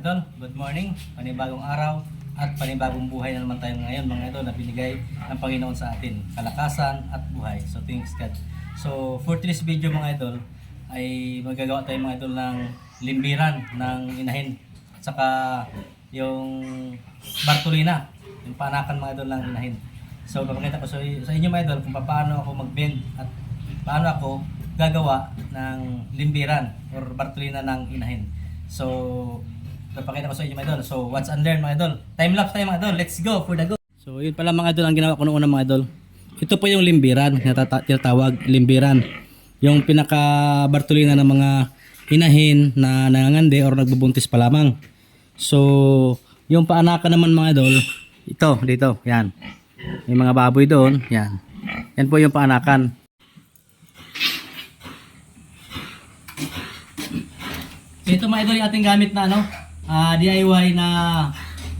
idol, good morning. Panibagong araw at panibagong buhay na naman tayo ngayon mga idol na binigay ng Panginoon sa atin. Kalakasan at buhay. So thanks God. So for today's video mga idol ay magagawa tayo mga idol ng limbiran ng inahin at saka yung Bartolina, yung panakan mga idol ng inahin. So papakita ko sa, sa inyo mga idol kung paano ako mag-bend at paano ako gagawa ng limbiran or Bartolina ng inahin. So, papakita ko sa inyo mga idol. So, what's and learn mga idol. Time lapse tayo mga idol. Let's go for the go. So, yun pala mga idol ang ginawa ko noong una mga idol. Ito po yung limbiran, tinatawag limbiran. Yung pinaka Bartolina ng mga inahin na nangangandi or nagbubuntis pa lamang. So, yung paanakan naman mga idol, ito, dito, yan. May mga baboy doon, yan. Yan po yung paanakan. Ito mga idol yung ating gamit na ano, ah, DIY na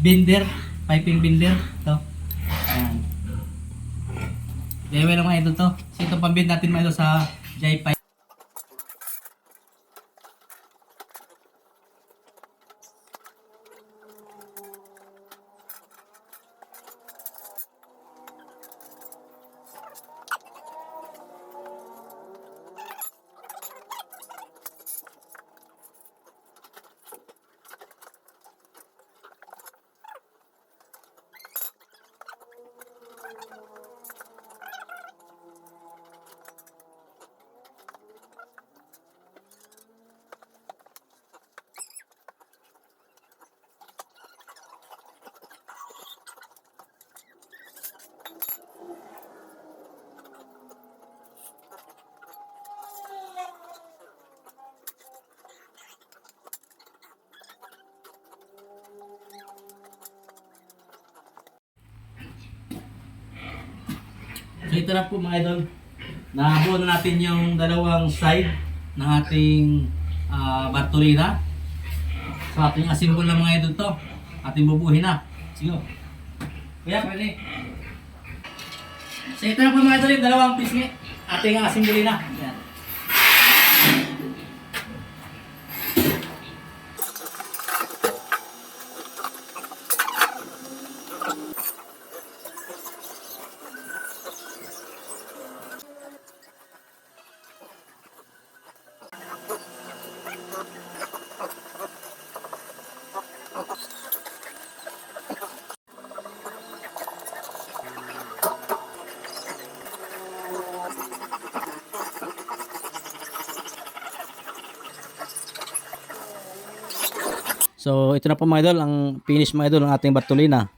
binder, piping binder. Ito. Ayan. DIY lang mga idol to. So ito pambind natin mga idol sa J-Pipe. So ito na po mga idol. Nabuo na natin yung dalawang side ng ating ah, Bartolina. So ating asimbol na mga idol to. Ating bubuhin na. Sige. Kuya, pwede. So ito na po mga idol yung dalawang pisngi. Ating asimbolin na. Yan. So ito na po mga idol, ang finish mga idol ng ating Bartolina.